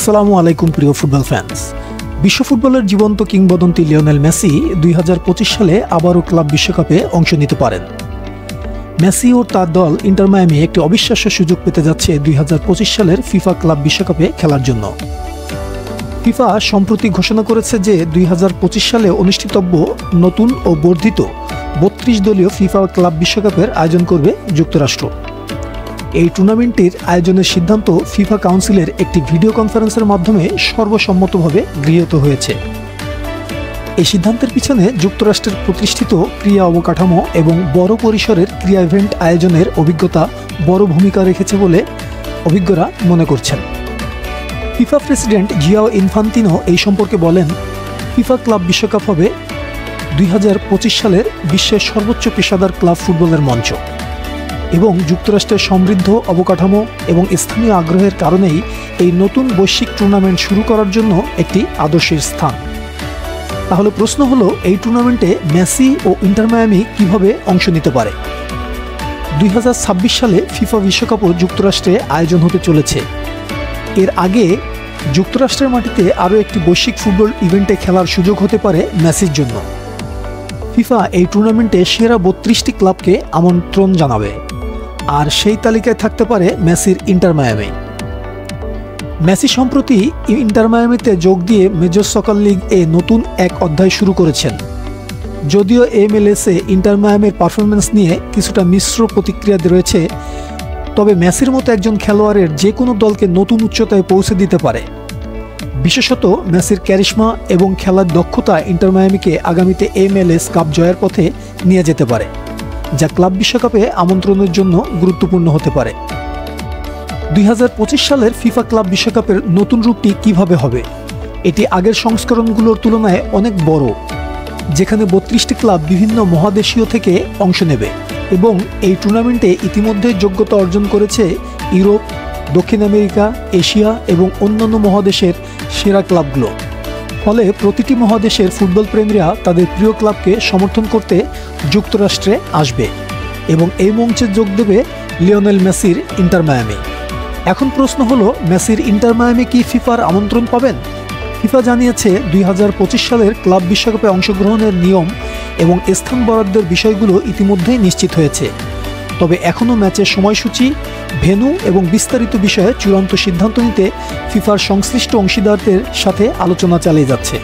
আসসালামু আলাইকুম, প্রিয় ফুটবল ফ্যান্স বিশ্ব ফুটবলের জীবন্ত কিংবদন্তি লিওনেল মেসি দুই হাজার পঁচিশ সালে আবারও ক্লাব বিশ্বকাপে অংশ নিতে পারেন। মেসি ও তার দল ইন্টার মায়ামি একটি অবিশ্বাস্য সুযোগ পেতে যাচ্ছে দুই হাজার পঁচিশ সালের ফিফা ক্লাব বিশ্বকাপে খেলার জন্য। ফিফা সম্প্রতি ঘোষণা করেছে যে দুই হাজার পঁচিশ সালে অনুষ্ঠিতব্য নতুন ও বর্ধিত বত্রিশ দলীয় ফিফা ক্লাব বিশ্বকাপের আয়োজন করবে যুক্তরাষ্ট্র। এই টুর্নামেন্টটির আয়োজনের সিদ্ধান্ত ফিফা কাউন্সিলের একটি ভিডিও কনফারেন্সের মাধ্যমে সর্বসম্মতভাবে গৃহীত হয়েছে। এই সিদ্ধান্তের পিছনে যুক্তরাষ্ট্রের প্রতিষ্ঠিত ক্রিয়া অবকাঠামো এবং বড় পরিসরের ক্রিয়া ইভেন্ট আয়োজনের অভিজ্ঞতা বড় ভূমিকা রেখেছে বলে অভিজ্ঞরা মনে করছেন। ফিফা প্রেসিডেন্ট জিয়াও ইনফান্তিনো এই সম্পর্কে বলেন, ফিফা ক্লাব বিশ্বকাপ হবে দুই হাজার পঁচিশ সালের বিশ্বের সর্বোচ্চ পেশাদার ক্লাব ফুটবলের মঞ্চ। এবং যুক্তরাষ্ট্রের সমৃদ্ধ অবকাঠামো এবং স্থানীয় আগ্রহের কারণেই এই নতুন বৈশ্বিক টুর্নামেন্ট শুরু করার জন্য একটি আদর্শের স্থান। তাহলে প্রশ্ন হলো, এই টুর্নামেন্টে মেসি ও ইন্টার মায়ামি কীভাবে অংশ নিতে পারে? দুই হাজার ছাব্বিশ সালে ফিফা বিশ্বকাপও যুক্তরাষ্ট্রে আয়োজন হতে চলেছে। এর আগে যুক্তরাষ্ট্রের মাটিতে আরও একটি বৈশ্বিক ফুটবল ইভেন্টে খেলার সুযোগ হতে পারে মেসির জন্য। ফিফা এই টুর্নামেন্টে সেরা বত্রিশটি ক্লাবকে আমন্ত্রণ জানাবে। আর সেই তালিকায় থাকতে পারে মেসির ইন্টার মায়ামি। মেসি সম্প্রতি ইন্টার মায়ামিতে যোগ দিয়ে মেজর সকার লিগ এ নতুন এক অধ্যায় শুরু করেছেন। যদিও এমএলএসে ইন্টার মায়ামের পারফরমেন্স নিয়ে কিছুটা মিশ্র প্রতিক্রিয়া রয়েছে, তবে মেসির মতো একজন খেলোয়াড়ের যে কোনো দলকে নতুন উচ্চতায় পৌঁছে দিতে পারে। বিশেষত মেসির ক্যারিশমা এবং খেলার দক্ষতা ইন্টার মায়ামিকে আগামীতে এমএলএস কাপ জয়ের পথে নিয়ে যেতে পারে। যা ক্লাব বিশ্বকাপে আমন্ত্রণের জন্য গুরুত্বপূর্ণ হতে পারে। দুই হাজার পঁচিশ সালের ফিফা ক্লাব বিশ্বকাপের নতুন রূপটি কীভাবে হবে? এটি আগের সংস্করণগুলোর তুলনায় অনেক বড়, যেখানে বত্রিশটি ক্লাব বিভিন্ন মহাদেশীয় থেকে অংশ নেবে এবং এই টুর্নামেন্টে ইতিমধ্যে যোগ্যতা অর্জন করেছে ইউরোপ, দক্ষিণ আমেরিকা, এশিয়া এবং অন্যান্য মহাদেশের সেরা ক্লাবগুলো। ফলে প্রতিটি মহাদেশের ফুটবল প্রেমীরা তাদের প্রিয় ক্লাবকে সমর্থন করতে যুক্তরাষ্ট্রে আসবে এবং এই মঞ্চে যোগ দেবে লিওনেল মেসির ইন্টার মায়ামি। এখন প্রশ্ন হলো, মেসির ইন্টার মায়ামি কি ফিফার আমন্ত্রণ পাবেন? ফিফা জানিয়েছে দুই হাজার পঁচিশ সালের ক্লাব বিশ্বকাপে অংশগ্রহণের নিয়ম এবং স্থান বরাদ্দের বিষয়গুলো ইতিমধ্যেই নিশ্চিত হয়েছে। তবে এখনও ম্যাচের সময়সূচি ভেনু এবং বিস্তারিত বিষয়ে চূড়ান্ত সিদ্ধান্ত নিতে ফিফার সংশ্লিষ্ট অংশীদারদের সাথে আলোচনা চালিয়ে যাচ্ছে।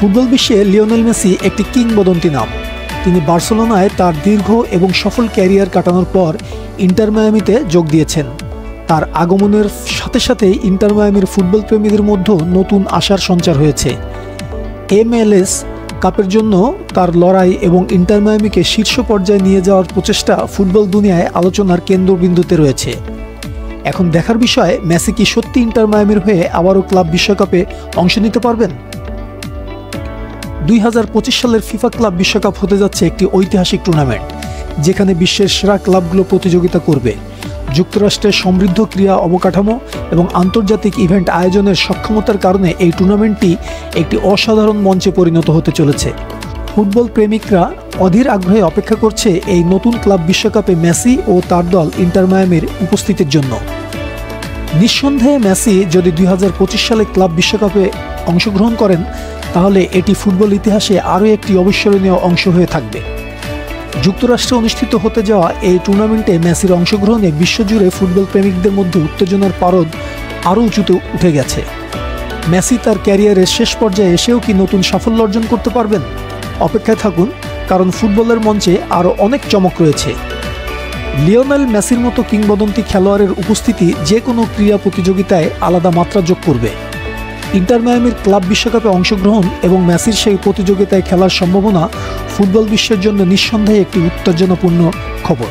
ফুটবল বিশ্বে লিওনেল মেসি একটি কিংবদন্তি নাম। তিনি বার্সেলোনায় তার দীর্ঘ এবং সফল ক্যারিয়ার কাটানোর পর ইন্টার মায়ামিতে যোগ দিয়েছেন। তার আগমনের সাথে সাথে ইন্টার মায়ামির ফুটবল প্রেমীদের মধ্যে নতুন আশার সঞ্চার হয়েছে। এমএলএস কাপের জন্য তার লড়াই এবং ইন্টার মায়ামিকে শীর্ষ পর্যায়ে নিয়ে যাওয়ার প্রচেষ্টা ফুটবল দুনিয়ায় আলোচনার কেন্দ্রবিন্দুতে রয়েছে। এখন দেখার বিষয়, মেসি কি সত্যি ইন্টার মায়ামির হয়ে আবারও ক্লাব বিশ্বকাপে অংশ নিতে পারবেন? দুই হাজার পঁচিশ সালের ফিফা ক্লাব বিশ্বকাপ হতে যাচ্ছে একটি ঐতিহাসিক টুর্নামেন্ট, যেখানে বিশ্বের সেরা ক্লাবগুলো প্রতিযোগিতা করবে। যুক্তরাষ্ট্রের সমৃদ্ধ ক্রিয়া অবকাঠামো এবং আন্তর্জাতিক ইভেন্ট আয়োজনের সক্ষমতার কারণে এই টুর্নামেন্টটি একটি অসাধারণ মঞ্চে পরিণত হতে চলেছে। ফুটবল প্রেমিকরা অধীর আগ্রহে অপেক্ষা করছে এই নতুন ক্লাব বিশ্বকাপে মেসি ও তার দল ইন্টারমায়ামের উপস্থিতির জন্য। নিঃসন্দেহে মেসি যদি দুই হাজার পঁচিশ সালে ক্লাব বিশ্বকাপে অংশগ্রহণ করেন, তাহলে এটি ফুটবল ইতিহাসে আরও একটি অবিস্মরণীয় অংশ হয়ে থাকবে। যুক্তরাষ্ট্রে অনুষ্ঠিত হতে যাওয়া এই টুর্নামেন্টে মেসির অংশগ্রহণে বিশ্বজুড়ে ফুটবল প্রেমিকদের মধ্যে উত্তেজনার পারদ আরও উঁচুতে উঠে গেছে। মেসি তার ক্যারিয়ারের শেষ পর্যায়ে এসেও কি নতুন সাফল্য অর্জন করতে পারবেন? অপেক্ষায় থাকুন, কারণ ফুটবলের মঞ্চে আরও অনেক চমক রয়েছে। লিওনেল মেসির মতো কিংবদন্তি খেলোয়াড়ের উপস্থিতি যে কোনো ক্রীড়া প্রতিযোগিতায় আলাদা মাত্রা যোগ করবে। ইন্টার মায়ামির ক্লাব বিশ্বকাপে অংশগ্রহণ এবং মেসির সেই প্রতিযোগিতায় খেলার সম্ভাবনা ফুটবল বিশ্বের জন্য নিঃসন্দেহে একটি উত্তেজনাপূর্ণ খবর।